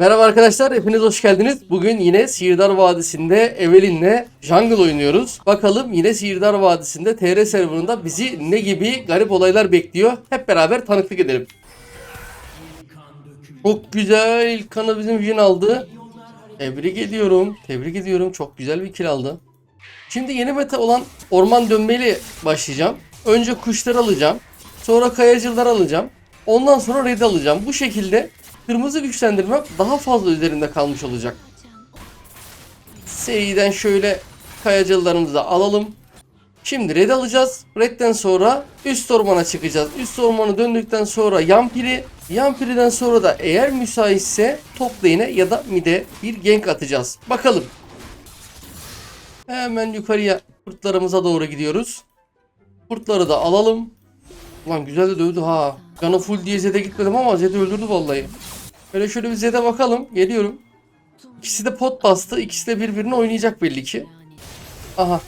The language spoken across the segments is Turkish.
Merhaba arkadaşlar, hepiniz hoş geldiniz. Bugün yine Sihirdar Vadisi'nde Evelyn'le Jungle oynuyoruz. Bakalım yine Sihirdar Vadisi'nde TR serverında bizi ne gibi garip olaylar bekliyor. Hep beraber tanıklık edelim. Çok güzel. İlk kanı bizim Jin aldı. Tebrik ediyorum. Tebrik ediyorum. Çok güzel bir kill aldı. Şimdi yeni meta olan orman dönmeyle başlayacağım. Önce kuşları alacağım. Sonra kayacılar alacağım. Ondan sonra red alacağım. Bu şekilde kırmızı güçlendirmem daha fazla üzerinde kalmış olacak. Seriden şöyle kayacılarımızı da alalım. Şimdi red alacağız. Red'den sonra üst ormana çıkacağız. Üst ormanı döndükten sonra Yampiri. Yampiri'den sonra da eğer müsaitse top lane'e ya da mid'e bir gank atacağız. Bakalım. Hemen yukarıya kurtlarımıza doğru gidiyoruz. Kurtları da alalım. Ulan güzel de dövdü ha. Canı full diye Zed'e gitmedim ama Zed'i öldürdü vallahi. Böyle şöyle bir Zed'e bakalım. Geliyorum. İkisi de pot bastı. İkisi de birbirini oynayacak belli ki. Aha.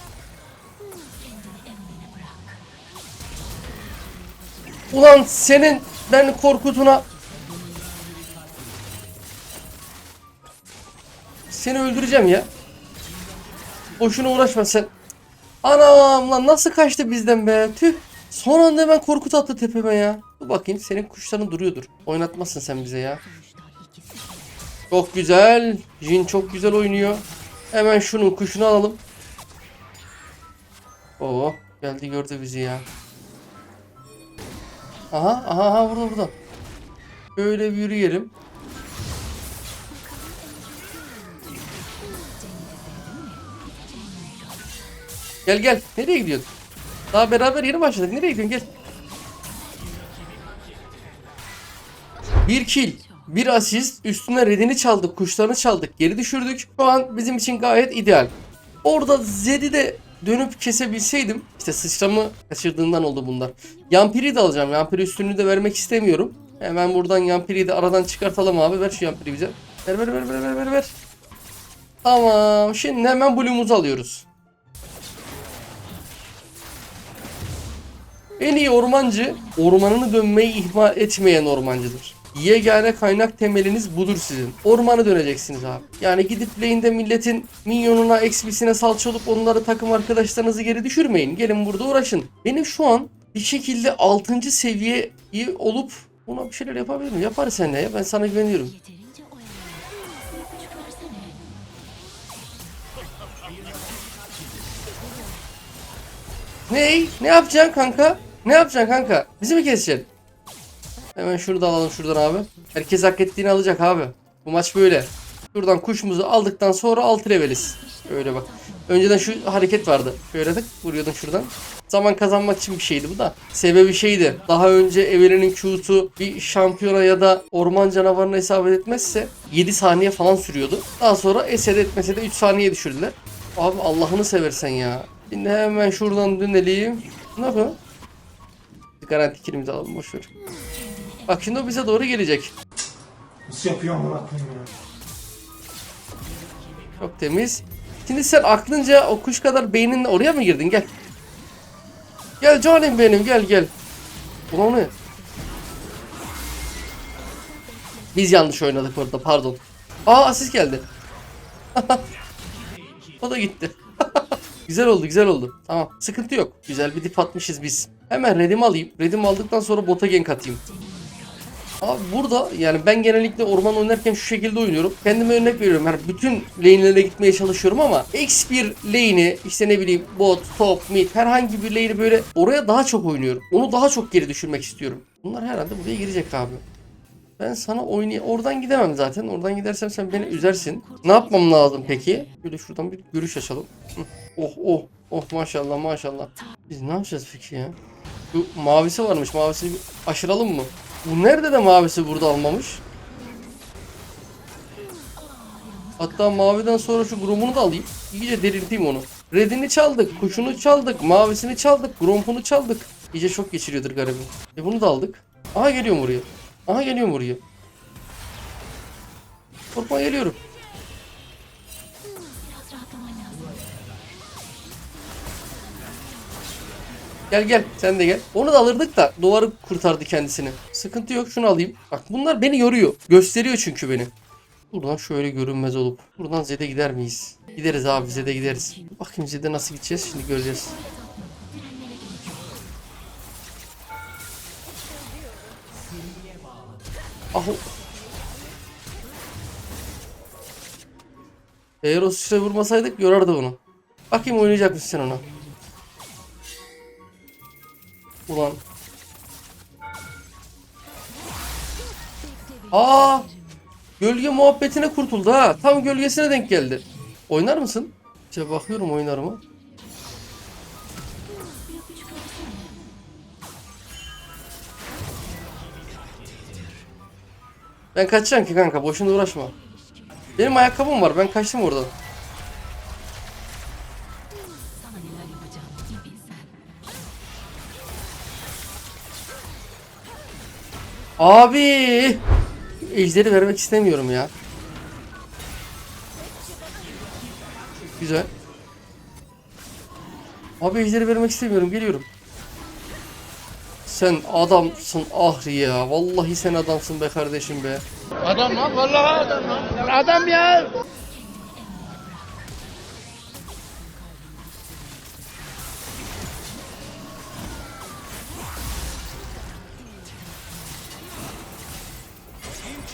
Ulan senin ben korkutuna Seni öldüreceğim ya. Boşuna uğraşma sen. Anam lan nasıl kaçtı bizden be? Tüh. Son anda hemen korkut attı tepeme ya. Dur bakayım senin kuşların duruyordur. Oynatmazsın sen bize ya. Çok güzel. Jin çok güzel oynuyor. Hemen şunun kuşunu alalım. Oo geldi gördü bizi ya. Aha aha aha burada burada. Böyle bir yürüyelim. Gel gel. Nereye gidiyorsun? Daha beraber yeni başladık. Nereye gidiyorsun? Gel. Bir kill. Bir asist. Üstüne redini çaldık. Kuşlarını çaldık. Geri düşürdük. Şu an bizim için gayet ideal. Orada Zed'i de dönüp kesebilseydim. İşte sıçramı kaçırdığından oldu bunlar. Yampiri de alacağım. Yampiri üstünlüğü de vermek istemiyorum. Hemen buradan Yampiri'yi de aradan çıkartalım abi. Ver şu Yampiri'yi bize. Ver ver ver ver ver ver ver. Tamam. Şimdi hemen Blue'umuzu alıyoruz. En iyi ormancı ormanını dönmeyi ihmal etmeyen ormancıdır. Yegane kaynak temeliniz budur sizin. Ormanı döneceksiniz abi. Yani gidip lane'de milletin minyonuna, XP'sine salça olup onları takım arkadaşlarınızı geri düşürmeyin. Gelin burada uğraşın. Benim şu an bir şekilde 6. seviyeyi olup buna bir şeyler yapabilir miyim? Yaparız sen ya. Ben sana güveniyorum. Ney? Ne yapacaksın kanka? Ne yapacaksın kanka? Bizi mi keseceksin? Hemen şurada alalım şuradan abi. Herkes hak ettiğini alacak abi. Bu maç böyle. Şuradan kuşumuzu aldıktan sonra 6 leveliz. Öyle bak. Önceden şu hareket vardı. Şöyle tık vuruyordun şuradan. Zaman kazanmak için bir şeydi bu da. Sebebi şeydi. Daha önce Evelyn'in Q'su bir şampiyona ya da orman canavarına isabet etmezse 7 saniye falan sürüyordu. Daha sonra esed etmese de 3 saniye düşürdüler. Abi Allah'ını seversen ya. Şimdi hemen şuradan dönelim. Ne yapalım? Garanti kilimizi alalım boşver. Bak şimdi o bize doğru gelecek. Nasıl yapıyor amına koyayım ya? Çok temiz. Şimdi sen aklınca o kuş kadar beyninle oraya mı girdin? Gel. Gel canım benim gel gel. Ulan ne? Biz yanlış oynadık orada pardon. Aa asist geldi. o da gitti. güzel oldu güzel oldu. Tamam sıkıntı yok. Güzel bir dip atmışız biz. Hemen redimi alayım. Redimi aldıktan sonra bota gank atayım. Abi burada yani ben genellikle orman oynarken şu şekilde oynuyorum. Kendime örnek veriyorum. Yani bütün lane'lere gitmeye çalışıyorum ama X1 lane'i işte ne bileyim bot, top, mid herhangi bir lane'i böyle oraya daha çok oynuyorum. Onu daha çok geri düşürmek istiyorum. Bunlar herhalde buraya girecek abi. Ben sana oynay oradan gidemem zaten. Oradan gidersem sen beni üzersin. Ne yapmam lazım peki? Böyle şuradan bir görüş açalım. Oh oh oh maşallah maşallah. Biz ne yapacağız peki ya? Bu mavisi varmış. Mavisini bir aşıralım mı? Bu nerede de mavisi burada almamış? Hatta maviden sonra şu gromunu da alayım. İyice delirteyim onu. Redini çaldık, kuşunu çaldık, mavisini çaldık, grompunu çaldık. İyice çok geçiriyordur garibim. E bunu da aldık. Aha geliyorum buraya. Aha geliyorum buraya. Korkma geliyorum. Gel gel sen de gel. Onu da alırdık da duvarı kurtardı kendisini. Sıkıntı yok şunu alayım. Bak bunlar beni yoruyor. Gösteriyor çünkü beni. Buradan şöyle görünmez olup. Buradan Zed'e gider miyiz? Gideriz abi Zed'e gideriz. Bakayım Zed'e nasıl gideceğiz şimdi göreceğiz. Ah Eğer o sıçra vurmasaydık yorardı bunu. Bakayım oynayacak mısın sen ona? Ulan. Aa! Gölge muhabbetine kurtuldu ha. Tam gölgesine denk geldi. Oynar mısın? İşte bakıyorum oynar mı? Ben kaçacağım ki kanka boşuna uğraşma. Benim ayakkabım var ben kaçtım oradan. Abi! Ejderi vermek istemiyorum ya. Güzel. Abi ejderi vermek istemiyorum geliyorum. Sen adamsın Ahri ya. Vallahi sen adamsın be kardeşim be. Adam lan vallahi adam lan. Adam ya.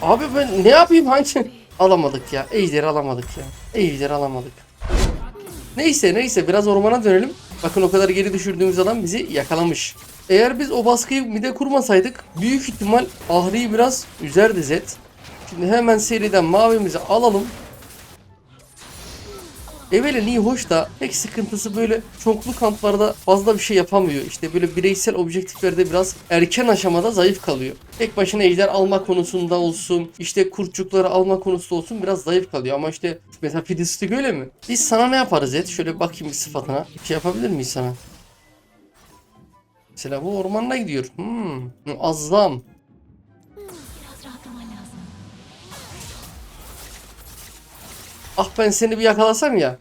Abi ben ne yapayım hangi? Alamadık ya. Ejderi alamadık ya. Ejderi alamadık. Neyse neyse biraz ormana dönelim. Bakın o kadar geri düşürdüğümüz adam bizi yakalamış. Eğer biz o baskıyı mide kurmasaydık büyük ihtimal Ahri'yi biraz üzerdi Zed. Şimdi hemen seriden mavimizi alalım. Evelyn iyi hoş da tek sıkıntısı böyle çoklu kamplarda fazla bir şey yapamıyor. İşte böyle bireysel objektiflerde biraz erken aşamada zayıf kalıyor. Tek başına ejder alma konusunda olsun, işte kurtçukları alma konusunda olsun biraz zayıf kalıyor. Ama işte mesela Fiddlestick öyle mi? Biz sana ne yaparız Ed? Şöyle bakayım bir sıfatına. Bir şey yapabilir miyiz sana? Mesela bu ormanına gidiyor. Hmm, muazzam. Ah ben seni bir yakalasam ya.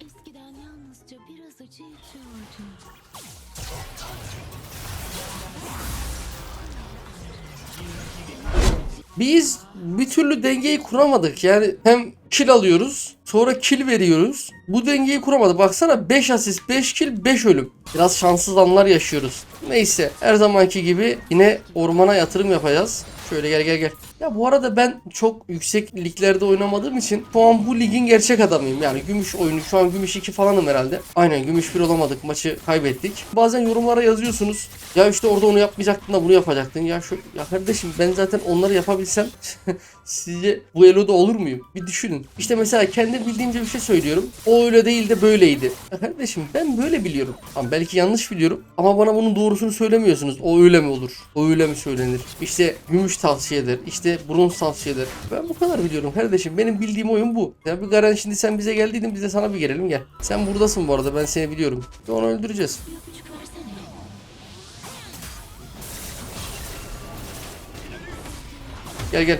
Biz bir türlü dengeyi kuramadık. Yani hem kill alıyoruz, sonra kill veriyoruz. Bu dengeyi kuramadı. Baksana 5 asist, 5 kill, 5 ölüm. Biraz şanssız anlar yaşıyoruz. Neyse her zamanki gibi yine ormana yatırım yapacağız. Şöyle gel gel gel. Ya bu arada ben çok yüksek liglerde oynamadığım için şu an bu ligin gerçek adamıyım. Yani gümüş oyunu şu an gümüş 2 falanım herhalde. Aynen gümüş 1 olamadık maçı kaybettik. Bazen yorumlara yazıyorsunuz. Ya işte orada onu yapmayacaktın da bunu yapacaktın. Ya şu ya kardeşim ben zaten onları yapabilsem sizce bu eloda olur muyum? Bir düşünün. İşte mesela kendi bildiğimce bir şey söylüyorum. O öyle değil de böyleydi. Ya kardeşim ben böyle biliyorum. Ama belki yanlış biliyorum. Ama bana bunun doğrusunu söylemiyorsunuz. O öyle mi olur? O öyle mi söylenir? İşte gümüş tavsiye eder. İşte bronz tavsiye eder. Ben bu kadar biliyorum kardeşim. Benim bildiğim oyun bu. Ya bir Garen şimdi sen bize geldiydin biz de sana bir gelelim gel. Sen buradasın bu arada ben seni biliyorum. Ve onu öldüreceğiz. Gel gel.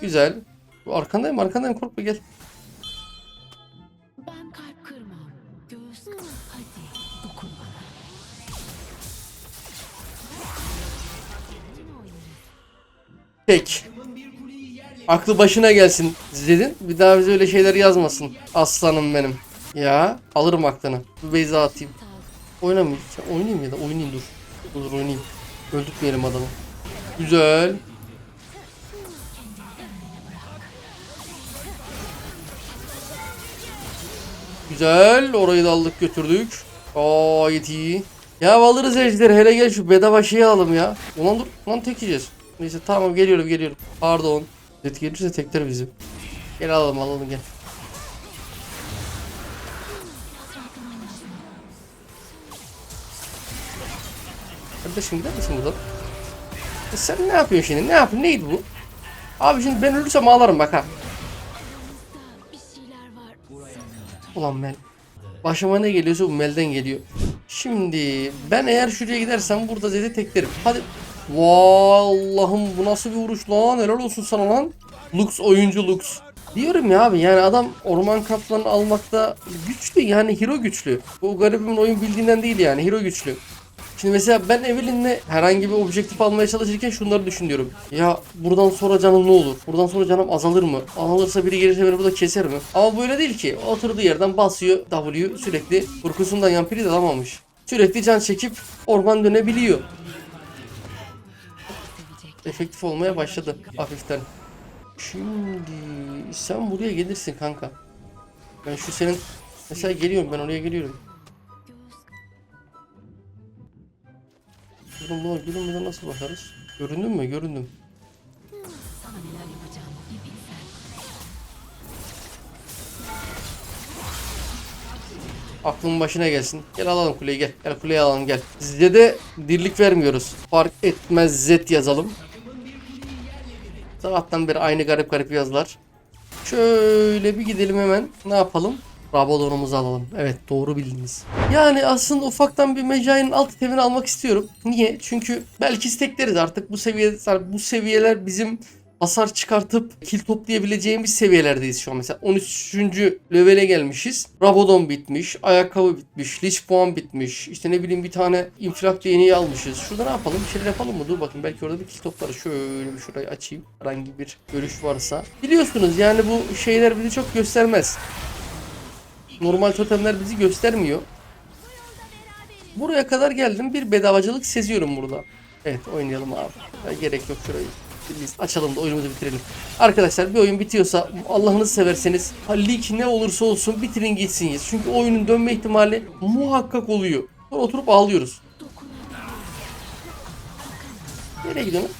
Güzel. Arkandayım arkandayım korkma gel. Ben kalp kırmam. Göğüs kır. Hadi dokun bana. Pek. Aklı başına gelsin dedin. Bir daha bize öyle şeyler yazmasın. Aslanım benim. Ya alırım aklını. Bu Beyza atayım. Oynamayayım. Ya, oynayayım ya da oynayayım dur. Dur oynayayım. Öldürtmeyelim adamı. Güzel. Güzel. Orayı da aldık götürdük. Gayet iyi. Ya alırız ejderi. Hele gel şu bedava şeyi alalım ya. Ulan dur. Lan tek. Neyse tamam geliyorum geliyorum. Pardon. Zed gelirse tekler bizi. Gel alalım alalım gel. Kardeşim gider misin buradan? E sen ne yapıyorsun şimdi? Ne yapıyorsun? Neydi bu? Abi şimdi ben ölürsem ağlarım bak ha. Ulan Mel. Başıma ne geliyorsa bu Mel'den geliyor. Şimdi ben eğer şuraya gidersem burada Zed'i teklerim. Hadi. Vallahım bu nasıl bir vuruş lan? Helal olsun sana lan. Lux oyuncu Lux. Diyorum ya abi yani adam orman kaplanını almakta güçlü yani hero güçlü. Bu garibimin oyun bildiğinden değil yani hero güçlü. Şimdi mesela ben Evelyn'le herhangi bir objektif almaya çalışırken şunları düşünüyorum. Ya buradan sonra canım ne olur? Buradan sonra canım azalır mı? Azalırsa biri gelirse beni burada keser mi? Ama böyle değil ki. Oturduğu yerden basıyor W sürekli. Kurkusundan yampiri de alamamış. Sürekli can çekip orman dönebiliyor. Efektif olmaya başladı hafiften. Şimdi sen buraya gelirsin kanka. Ben şu senin mesela geliyorum ben oraya geliyorum. Durun buna görünmeden nasıl bakarız? Göründüm mü? Göründüm. Aklın başına gelsin. Gel alalım kuleyi gel. Gel kuleyi alalım gel. Sizde de dirlik vermiyoruz. Fark etmez Z yazalım. Sabahtan beri aynı garip garip yazılar. Şöyle bir gidelim hemen. Ne yapalım? Rabadonumuzu alalım. Evet doğru bildiniz. Yani aslında ufaktan bir Mecai'nin alt tevini almak istiyorum. Niye? Çünkü belki istekleriz artık bu seviye bu seviyeler bizim hasar çıkartıp kill toplayabileceğimiz seviyelerdeyiz şu an. Mesela 13. levele gelmişiz. Rabadon bitmiş, ayakkabı bitmiş, Lich puan bitmiş. İşte ne bileyim bir tane infilak değneği almışız. Şurada ne yapalım? Bir şeyler yapalım mı? Dur bakayım belki orada bir kill toplarız. Şöyle bir şurayı açayım. Herhangi bir görüş varsa. Biliyorsunuz yani bu şeyler bizi çok göstermez. Normal totemler bizi göstermiyor. Buraya kadar geldim. Bir bedavacılık seziyorum burada. Evet oynayalım abi. Ya, gerek yok şurayı. Biz açalım da oyunumuzu bitirelim. Arkadaşlar bir oyun bitiyorsa Allah'ınızı severseniz lig ne olursa olsun bitirin gitsin. ya. Çünkü oyunun dönme ihtimali muhakkak oluyor. Sonra oturup ağlıyoruz. Nereye gidiyorsun?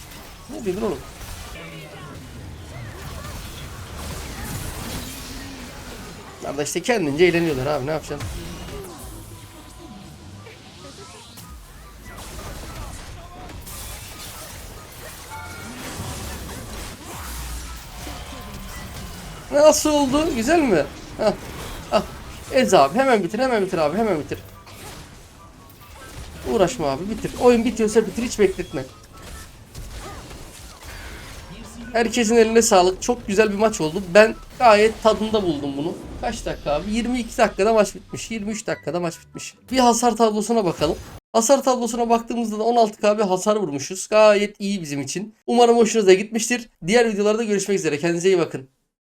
Ne diyorsun oğlum? Bunlar da işte kendince eğleniyorlar abi ne yapacaksın? Nasıl oldu? Güzel mi? Hah. Hah. Ez abi hemen bitir hemen bitir abi hemen bitir. Uğraşma abi bitir. Oyun bitiyorsa bitir hiç bekletme. Herkesin eline sağlık. Çok güzel bir maç oldu. Ben gayet tadında buldum bunu. Kaç dakika abi? 22 dakikada maç bitmiş. 23 dakikada maç bitmiş. Bir hasar tablosuna bakalım. Hasar tablosuna baktığımızda da 16k bir hasar vurmuşuz. Gayet iyi bizim için. Umarım hoşunuza gitmiştir. Diğer videolarda görüşmek üzere. Kendinize iyi bakın.